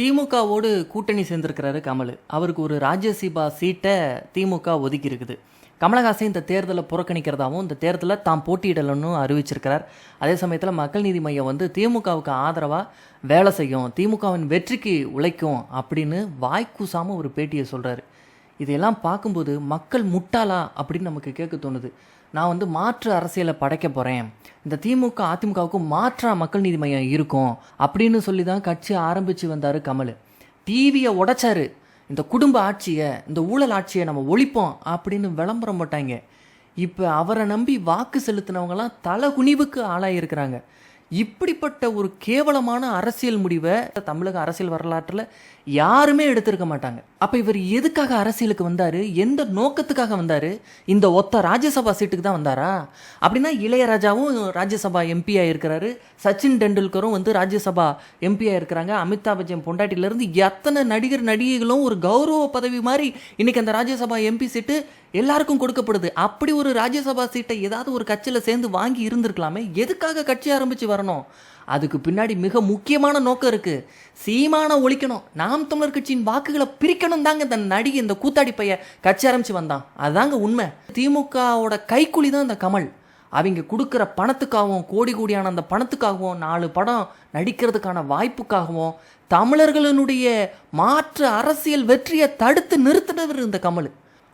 திமுகவோடு கூட்டணி சேர்ந்திருக்கிறாரு கமல். அவருக்கு ஒரு ராஜ்யசபா சீட்டை திமுக ஒதுக்கி இருக்குது கமலஹாசன் இந்த தேர்தலை புறக்கணிக்கிறதாவும் இந்த தேர்தலில் தாம் போட்டியிடலன்னு அறிவிச்சிருக்கிறார். அதே சமயத்தில் மக்கள் நீதி மையம் வந்து திமுகவுக்கு ஆதரவாக வேலை செய்யும் திமுகவின் வெற்றிக்கு உழைக்கும் அப்படின்னு வாய்க்கூசாமல் ஒரு பேட்டியை சொல்கிறாரு இதையெல்லாம் பார்க்கும்போது மக்கள் முட்டாளா அப்படின்னு நமக்கு கேட்க தோணுது. நான் வந்து மாற்று அரசியலை படைக்க போகிறேன் இந்த திமுக அதிமுகவுக்கு மாற்றா மக்கள் நீதி மையம் இருக்கும் அப்படின்னு சொல்லி தான் கட்சி ஆரம்பித்து வந்தார் கமல். டிவியை உடைச்சாரு. இந்த குடும்ப ஆட்சியை இந்த ஊழல் ஆட்சியை நம்ம ஒழிப்போம் அப்படின்னு விளம்பரம் போட்டாங்க. இப்போ அவரை நம்பி வாக்கு செலுத்தினவங்கலாம் தலை குனிவுக்கு ஆளாயிருக்கிறாங்க. இப்படிப்பட்ட ஒரு கேவலமான அரசியல் முடிவை தமிழக அரசியல் வரலாற்றில் யாருமே எடுத்திருக்க மாட்டாங்க. அப்போ இவர் எதுக்காக அரசியலுக்கு வந்தார்? எந்த நோக்கத்துக்காக வந்தார்? இந்த ஒத்த ராஜ்யசபா சீட்டுக்கு தான் வந்தாரா? அப்படின்னா இளையராஜாவும் ராஜ்யசபா எம்பியாக இருக்கிறாரு. சச்சின் டெண்டுல்கரும் வந்து ராஜ்யசபா எம்பியாக இருக்கிறாங்க. அமிதாப் பச்சன் பொண்டாட்டிலேருந்து எத்தனை நடிகர் நடிகைகளும் ஒரு கௌரவ பதவி மாதிரி இன்றைக்கி அந்த ராஜ்யசபா எம்பி சீட்டு எல்லாருக்கும் கொடுக்கப்படுது. அப்படி ஒரு ராஜ்யசபா சீட்டை ஏதாவது ஒரு கட்சியில் சேர்ந்து வாங்கி இருந்திருக்கலாமே? எதுக்காக கட்சி ஆரம்பித்து வரணும்? அதுக்கு பின்னாடி மிக முக்கியமான நோக்கம் இருக்கு. சீமான ஒழிக்கணும். நாம் தமிழர் கட்சியின் வாக்குகளை பிரிக்கணும் தாங்க இந்த நடிகை இந்த கூத்தாடி பைய கட்சி ஆரம்பிச்சு வந்தான். அதுதாங்க உண்மை. திமுகவோட கைக்குலி தான் இந்த கமல். அவங்க கொடுக்குற பணத்துக்காகவும் கோடி கோடியான அந்த பணத்துக்காகவும் நாலு படம் நடிக்கிறதுக்கான வாய்ப்புக்காகவும் தமிழர்களினுடைய மாற்று அரசியல் வெற்றியை தடுத்து நிறுத்தினவர் இந்த கமல்.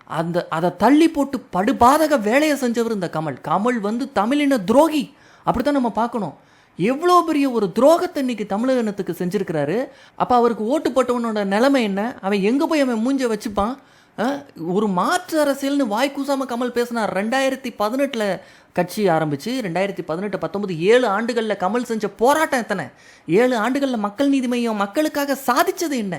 அந்த அதை தள்ளி போட்டு படுபாதக வேலையை செஞ்சவர் இந்த கமல். கமல் வந்து தமிழின துரோகி. அப்படித்தான் நம்ம பார்க்கணும். எவ்வளோ பெரிய ஒரு துரோகத்தை இன்னைக்கு தமிழகத்துக்கு செஞ்சுருக்கிறாரு. அப்போ அவருக்கு ஓட்டு போட்டவனோட நிலைமை என்ன? அவன் எங்கே போய் அவன் மூஞ்ச வச்சுப்பான்? ஒரு மாற்று அரசியல்னு வாய் கமல் பேசினார் ரெண்டாயிரத்தி பதினெட்டில் கட்சி ஆரம்பித்து ரெண்டாயிரத்தி பதினெட்டு பத்தொன்பது ஏழு ஆண்டுகளில் கமல் செஞ்ச போராட்டம் எத்தனை? ஏழு ஆண்டுகளில் மக்கள் நீதி மையம் மக்களுக்காக சாதித்தது என்ன?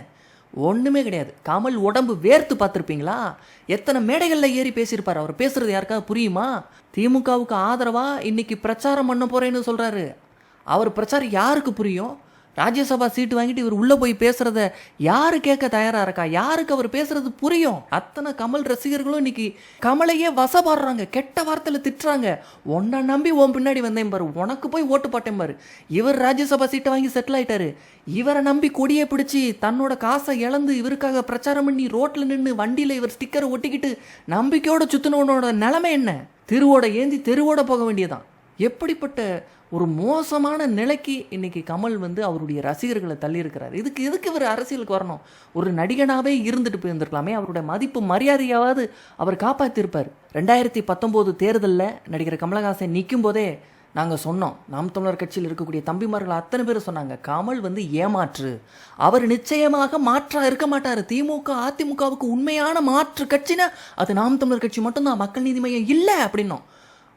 ஒன்றுமே கிடையாது. கமல் உடம்பு வேர்த்து பார்த்துருப்பீங்களா? எத்தனை மேடைகளில் ஏறி பேசியிருப்பார்? அவர் பேசுறது யாருக்காவது புரியுமா? திமுகவுக்கு ஆதரவாக இன்னைக்கு பிரச்சாரம் பண்ண போறேன்னு சொல்கிறாரு அவர் பிரச்சாரம் யாருக்கு புரியும்? ராஜ்யசபா சீட்டு வாங்கிட்டு இவர் உள்ளே போய் பேசுறத யாரு கேட்க தயாரா இருக்கா? யாருக்கு அவர் பேசுறது புரியும்? அத்தனை கமல் ரசிகர்களும் இன்னைக்கு கமலையே வசப்படுறாங்க. கெட்ட வார்த்தையில் திட்டுறாங்க. உன்னை நம்பி உன் பின்னாடி வந்தேன் பாரு. உனக்கு போய் ஓட்டு போட்டேன் பாரு. இவர் ராஜ்யசபா சீட்டை வாங்கி செட்டில் ஆயிட்டாரு. இவரை நம்பி கொடியை பிடிச்சி தன்னோட காசை இழந்து இவருக்காக பிரச்சாரம் பண்ணி ரோட்ல நின்று வண்டியில இவர் ஸ்டிக்கரை ஒட்டிக்கிட்டு நம்பிக்கையோட சுத்தினவனோட நிலைமை என்ன? திருவோட ஏந்தி தெருவோட போக வேண்டியதான் எப்படிப்பட்ட ஒரு மோசமான நிலைக்கு இன்னைக்கு கமல் வந்து அவருடைய ரசிகர்களை தள்ளியிருக்கிறார். இதுக்கு எதுக்கு இவர் அரசியலுக்கு வரணும்? ஒரு நடிகனாகவே இருந்துட்டு போயிருந்திருக்கலாமே. அவருடைய மதிப்பு மரியாதையாவது அவர் காப்பாற்றிருப்பார் ரெண்டாயிரத்தி பத்தொம்போது தேர்தலில் நடிகர் கமலஹாசன் நிற்கும் போதே நாங்கள் சொன்னோம். நாம் தமிழர் கட்சியில் இருக்கக்கூடிய தம்பிமார்கள் அத்தனை பேர் சொன்னாங்க கமல் வந்து ஏமாற்று. அவர் நிச்சயமாக மாற்றா இருக்க மாட்டார். திமுக அதிமுகவுக்கு உண்மையான மாற்று கட்சினா அது நாம் தமிழர் கட்சி மட்டும்தான். மக்கள் நீதி மையம் இல்லை அப்படின்னோம்.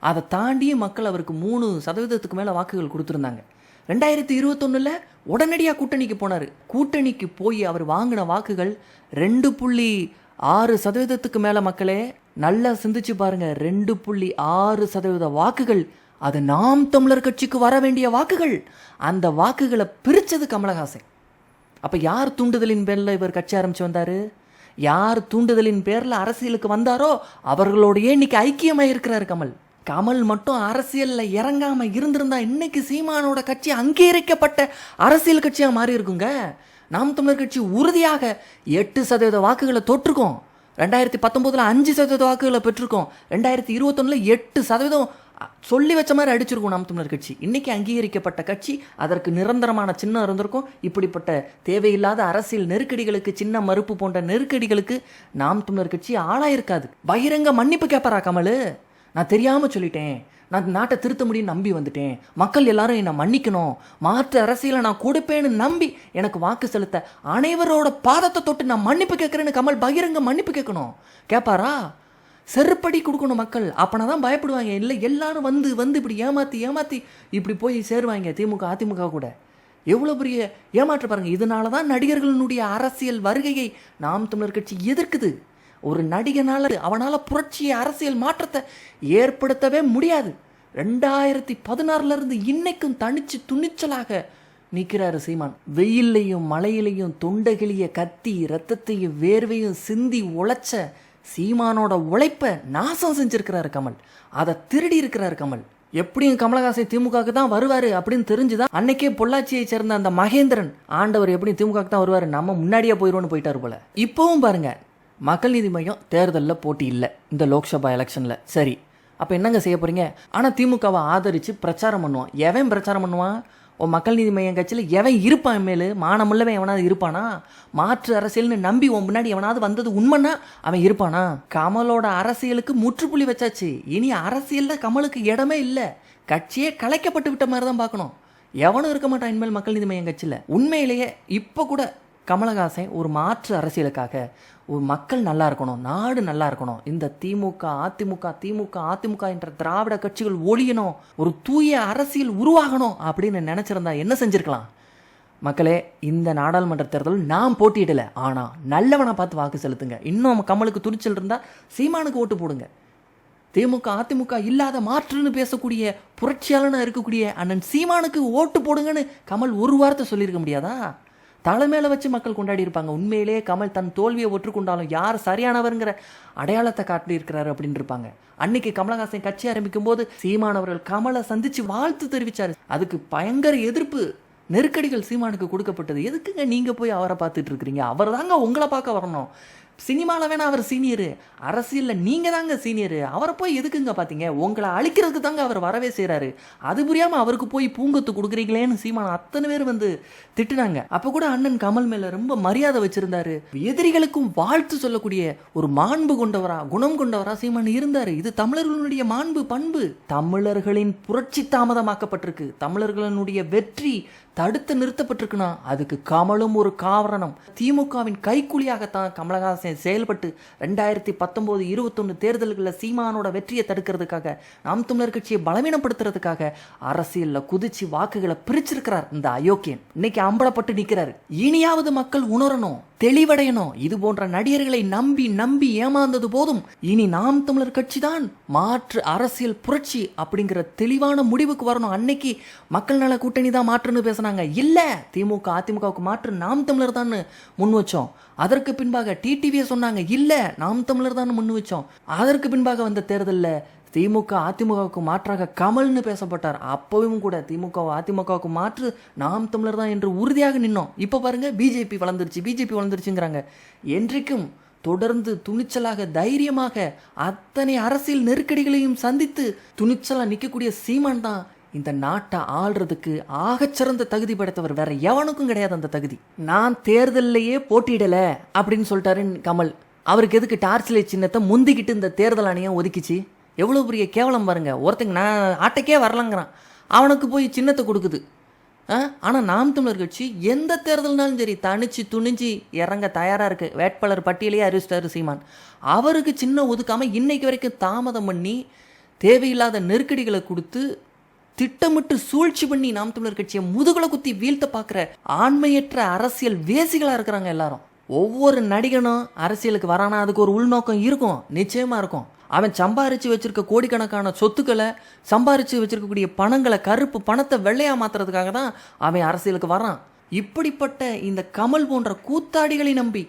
அதை தாண்டியே மக்கள் அவருக்கு மூணு சதவீதத்துக்கு மேலே வாக்குகள் கொடுத்துருந்தாங்க. ரெண்டாயிரத்தி இருபத்தொன்னில் உடனடியாக கூட்டணிக்கு போனார். கூட்டணிக்கு போய் அவர் வாங்கின வாக்குகள் ரெண்டு புள்ளி ஆறு சதவீதத்துக்கு மேலே மக்களே நல்லா சிந்திச்சு பாருங்க. ரெண்டு புள்ளி ஆறு சதவீத வாக்குகள் அது நாம் தமிழர் கட்சிக்கு வர வேண்டிய வாக்குகள். அந்த வாக்குகளை பிரித்தது கமலஹாசன். அப்போ யார் தூண்டுதலின் பேரில் இவர் கட்சி ஆரம்பித்து வந்தார்? யார் தூண்டுதலின் பேரில் அரசியலுக்கு வந்தாரோ அவர்களோடையே இன்னைக்கு ஐக்கியமாக இருக்கிறார் கமல். கமல் மட்டும் அரசியல்ல இறங்காம இருந்திருந்தா இன்னைக்கு சீமானோட கட்சி அங்கீகரிக்கப்பட்ட அரசியல் கட்சியா மாறி இருக்குங்க. நாம் தமிழர் கட்சி உறுதியாக எட்டு சதவீத வாக்குகளை தொற்றுக்கோம் ரெண்டாயிரத்தி பத்தொம்போதில் அஞ்சு சதவீத வாக்குகளை பெற்றிருக்கோம். ரெண்டாயிரத்தி இருபத்தொன்னில் எட்டு சதவீதம் சொல்லி வச்ச மாதிரி அடிச்சிருக்கோம் நாம் தமிழர் கட்சி. இன்னைக்கு அங்கீகரிக்கப்பட்ட கட்சி அதற்கு நிரந்தரமான சின்னம் இருந்திருக்கும். இப்படிப்பட்ட தேவையில்லாத அரசியல் நெருக்கடிகளுக்கு சின்ன மறுப்பு போன்ற நெருக்கடிகளுக்கு நாம் தமிழர் கட்சி ஆளாயிருக்காது. பகிரங்க மன்னிப்பு கேட்பாரா கமல்? நான் தெரியாமல் சொல்லிட்டேன். நான் நாட்டை திருத்த முடியும்னு நம்பி வந்துட்டேன். மக்கள் எல்லாரும் என்னை மன்னிக்கணும். மாற்று அரசியலை நான் கொடுப்பேன்னு நம்பி எனக்கு வாக்கு செலுத்த அனைவரோட பாதத்தை தொட்டு நான் மன்னிப்பு கேட்குறேன்னு கமல் பகிரங்க மன்னிப்பு கேட்கணும். கேட்பாரா செருப்படி கொடுக்கணும் மக்கள். அப்போனா தான் பயப்படுவாங்க. இல்லை எல்லாரும் வந்து வந்து இப்படி ஏமாத்தி ஏமாத்தி இப்படி போய் சேருவாங்க திமுக அதிமுக கூட. எவ்வளோ பெரிய ஏமாற்ற பாருங்க. இதனால தான் நடிகர்களினுடைய அரசியல் வருகையை நாம் தமிழர் கட்சி எதிர்க்குது. ஒரு நடிகனால் அவனால் புரட்சியை அரசியல் மாற்றத்தை ஏற்படுத்தவே முடியாது. ரெண்டாயிரத்தி பதினாறுலேருந்து இன்னைக்கும் தனிச்சு துணிச்சலாக நிற்கிறாரு சீமான். வெயில்லையும் மழையிலையும் தொண்டைகளிய கத்தி ரத்தத்தையும் வேர்வையும் சிந்தி உழைச்ச சீமானோட உழைப்பை நாசம் செஞ்சிருக்கிறாரு கமல். அதை திருடி இருக்கிறாரு கமல். எப்படியும் கமலஹாசன் திமுகவுக்கு தான் வருவார் அப்படின்னு தெரிஞ்சுதான் அன்னைக்கே பொள்ளாச்சியை சேர்ந்த அந்த மகேந்திரன் ஆண்டவர் எப்படி திமுகவுக்கு தான் வருவார். நம்ம முன்னாடியே போயிடுவோன்னு போயிட்டாரு போல. இப்போவும் பாருங்க மக்கள் நீதி மையம் தேர்தலில் போட்டி இல்லை இந்த லோக்சபா எலெக்ஷனில். சரி அப்போ என்னங்க செய்ய போகிறீங்க ஆனால் திமுகவை ஆதரித்து பிரச்சாரம் பண்ணுவான். எவன் பிரச்சாரம் பண்ணுவான்? உன் மக்கள் நீதி மையம் கட்சியில் எவன் இருப்பான் மேலு? மானமுள்ளவன் எவனாவது இருப்பானா? மாற்று அரசியல்னு நம்பி உன் முன்னாடி எவனாவது வந்தது உண்மைன்னா அவன் இருப்பானா? கமலோட அரசியலுக்கு முற்றுப்புள்ளி வச்சாச்சு. இனி அரசியலில் கமலுக்கு இடமே இல்லை. கட்சியே கலைக்கப்பட்டு விட்ட மாதிரி தான் பார்க்கணும். எவனும் இருக்க மாட்டான் இனிமேல் மக்கள் நீதி மையம் கட்சியில். உண்மையிலேயே இப்போ கூட கமலஹாசன் ஒரு மாற்று அரசியலுக்காக ஒரு மக்கள் நல்லா இருக்கணும் நாடு நல்லா இருக்கணும் இந்த திமுக அதிமுக திமுக அதிமுக என்ற திராவிட கட்சிகள் ஒழியணும் ஒரு தூய அரசியல் உருவாகணும் அப்படின்னு நினைச்சிருந்தா என்ன செஞ்சிருக்கலாம்? மக்களே இந்த நாடாளுமன்ற தேர்தல் நான் போட்டியிடல. ஆனா நல்லவனை பார்த்து வாக்கு செலுத்துங்க. இன்னும் கமலுக்கு துணிச்சல் இருந்தா சீமானுக்கு ஓட்டு போடுங்க. திமுக அதிமுக இல்லாத மாற்றுன்னு பேசக்கூடிய புரட்சியாளனா இருக்கக்கூடிய அண்ணன் சீமானுக்கு ஓட்டு போடுங்கன்னு கமல் ஒரு வாரத்தை சொல்லியிருக்க முடியாதா? தலைமையில வச்சு மக்கள் கொண்டாடி இருப்பாங்க. உண்மையிலேயே கமல் தன் தோல்வியை ஒற்றுக்கொண்டாலும் யார் சரியானவருங்கிற அடையாளத்தை காட்டியிருக்கிறாரு அப்படின்னு இருப்பாங்க. அன்னைக்கு கமலஹாசன் கட்சி ஆரம்பிக்கும் போது சீமானவர்கள் கமலை சந்திச்சு வாழ்த்து தெரிவிச்சாரு. அதுக்கு பயங்கர எதிர்ப்பு நெருக்கடிகள் சீமானுக்கு கொடுக்கப்பட்டது. எதுக்குங்க நீங்க போய் அவரை பார்த்துட்டு இருக்கிறீங்க? அவர் தாங்க உங்களை பார்க்க வரணும். சினிமாவில் வேணா அவர் சீனியரு. அரசியலில் நீங்கள் தாங்க சீனியரு. அவரை போய் எதுக்குங்க பார்த்தீங்க உங்களை அழிக்கிறதுக்கு தாங்க அவர் வரவே செய்கிறாரு அது புரியாமல் அவருக்கு போய் பூங்கொத்து கொடுக்குறீங்களேன்னு சீமான் அத்தனை பேர் வந்து திட்டுனாங்க. அப்போ கூட அண்ணன் கமல் மேலே ரொம்ப மரியாதை வச்சுருந்தாரு. எதிரிகளுக்கும் வாழ்த்து சொல்லக்கூடிய ஒரு மாண்பு கொண்டவரா குணம் கொண்டவரா சீமான் இருந்தார். இது தமிழர்களுடைய மாண்பு பண்பு. தமிழர்களின் புரட்சி தாமதமாக்கப்பட்டிருக்கு. தமிழர்களினுடைய வெற்றி தடுத்து நிறுத்தப்பட்டிருக்குன்னா அதுக்கு கமலும் ஒரு காரணம் திமுகவின் கைக்கூலியாகத்தான் கமலஹாசன் செயல்பட்டு ரெண்டாயிரத்தி பத்தொன்பது இருபத்தொன்னு தேர்தல்களில் சீமானோட வெற்றியை தடுக்கிறதுக்காக நாம் தமிழர் கட்சியை பலவீனப்படுத்துறதுக்காக அரசியலில் குதிச்சு வாக்குகளை பிரிச்சிருக்கிறார் இந்த அயோக்கியன். இன்னைக்கு அம்பலப்பட்டு நிற்கிறாரு இனியாவது மக்கள் உணரணும். தெளிவடையணும். இது போன்ற நடிகர்களை நம்பி நம்பி ஏமாந்தது போதும். இனி நாம் தமிழர் கட்சி தான் மாற்று அரசியல் புரட்சி அப்படிங்கிற தெளிவான முடிவுக்கு வரணும். அன்னைக்கு மக்கள் நல கூட்டணி தான் மாற்றுன்னு பேசுனாங்க. இல்ல திமுக அதிமுகவுக்கு மாற்று நாம் தமிழர் தான் முன் வச்சோம். அதற்கு பின்பாக டிடிவியை சொன்னாங்க. இல்ல நாம் தமிழர் தான் முன் வச்சோம். அதற்கு பின்பாக வந்த தேர்தலில் திமுக அதிமுகவுக்கு மாற்றாக கமல்னு பேசப்பட்டார். அப்பவும் கூட திமுக அதிமுகவுக்கு மாற்று நாம் தமிழர் தான் என்று உறுதியாக நின்னோம். இப்போ பாருங்க பிஜேபி வளர்ந்துருச்சு பிஜேபி வளர்ந்துருச்சுங்கிறாங்க. என்றைக்கும் தொடர்ந்து துணிச்சலாக தைரியமாக அத்தனை அரசியல் நெருக்கடிகளையும் சந்தித்து துணிச்சலா நிற்கக்கூடிய சீமான் தான் இந்த நாட்டை ஆள்றதுக்கு ஆகச்சிறந்த தகுதி படைத்தவர். வேற எவனுக்கும் கிடையாது அந்த தகுதி. நான் தேர்தல்லையே போட்டியிடல அப்படின்னு சொல்லிட்டாரு கமல். அவருக்கு எதுக்கு டார்ச் லைட் சின்னத்தை முந்திக்கிட்டு இந்த தேர்தல் ஆணையம் ஒதுக்கிச்சு? எவ்வளோ பெரிய கேவலம் பாருங்கள் ஒருத்தங்க நான் ஆட்டைக்கே வரலங்கிறான். அவனுக்கு போய் சின்னத்தை கொடுக்குது. ஆனால் நாம் தமிழர் கட்சி எந்த தேர்தல்னாலும் சரி தனிச்சு துணிஞ்சு இறங்க தயாராக இருக்குது வேட்பாளர் பட்டியலையே அறிவிச்சிட்டாரு சீமான். அவருக்கு சின்ன ஒதுக்காமல் இன்னைக்கு வரைக்கும் தாமதம் பண்ணி தேவையில்லாத நெருக்கடிகளை கொடுத்து திட்டமிட்டு சூழ்ச்சி பண்ணி நாம் தமிழர் கட்சியை முதுகுல குத்தி வீழ்த்த பார்க்குற ஆண்மையற்ற அரசியல் வேசிகளாக இருக்கிறாங்க எல்லாரும். ஒவ்வொரு நடிகனும் அரசியலுக்கு வரானா அதுக்கு ஒரு உள்நோக்கம் இருக்கும். நிச்சயமாக இருக்கும். அவன் சம்பாரித்து வச்சுருக்க கோடிக்கணக்கான சொத்துக்களை சம்பாரித்து வச்சுருக்கக்கூடிய பணங்களை கருப்பு பணத்தை வெள்ளையாக மாற்றுறதுக்காக தான் அவன் அரசியலுக்கு வரான் இப்படிப்பட்ட இந்த கமல் போன்ற கூத்தாடிகளை நம்பி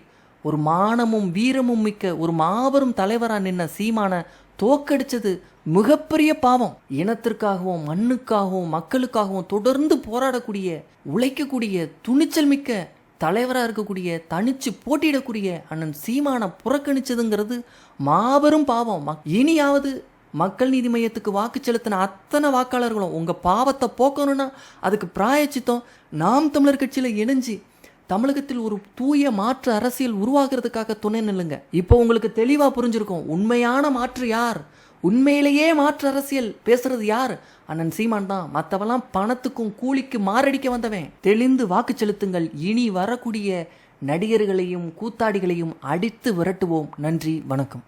ஒரு மானமும் வீரமும் மிக்க ஒரு மாபெரும் தலைவராக நின்ன சீமான தோக்கடிச்சது மிகப்பெரிய பாவம். இனத்திற்காகவும் மண்ணுக்காகவும் மக்களுக்காகவும் தொடர்ந்து போராடக்கூடிய உழைக்கக்கூடிய துணிச்சல் மிக்க தலைவராக இருக்கக்கூடிய தனிச்சு போட்டியிடக்கூடிய அண்ணன் சீமானை புறக்கணிச்சதுங்கிறது மாபெரும் பாவம். மக்- இனியாவது மக்கள் நீதி மையத்துக்கு வாக்கு செலுத்தின அத்தனை வாக்காளர்களும் உங்கள் பாவத்தை போக்கணும்னா அதுக்கு பிராயச்சித்தம் நாம் தமிழர் கட்சியில் இணைஞ்சு தமிழகத்தில் ஒரு தூய மாற்று அரசியல் உருவாகிறதுக்காக துணை நில்லுங்க. இப்போ உங்களுக்கு தெளிவாக புரிஞ்சிருக்கும் உண்மையான மாற்று யார்? உண்மையிலேயே மாற்று அரசியல். பேசுறது யார்? அண்ணன் சீமான் தான். மற்றவெல்லாம் பணத்துக்கும் கூலிக்கு மாரடிக்க வந்தவன். தெளிந்து வாக்கு செலுத்துங்கள். இனி வரக்கூடிய நடிகர்களையும் கூத்தாடிகளையும் அடித்து விரட்டுவோம். நன்றி வணக்கம்.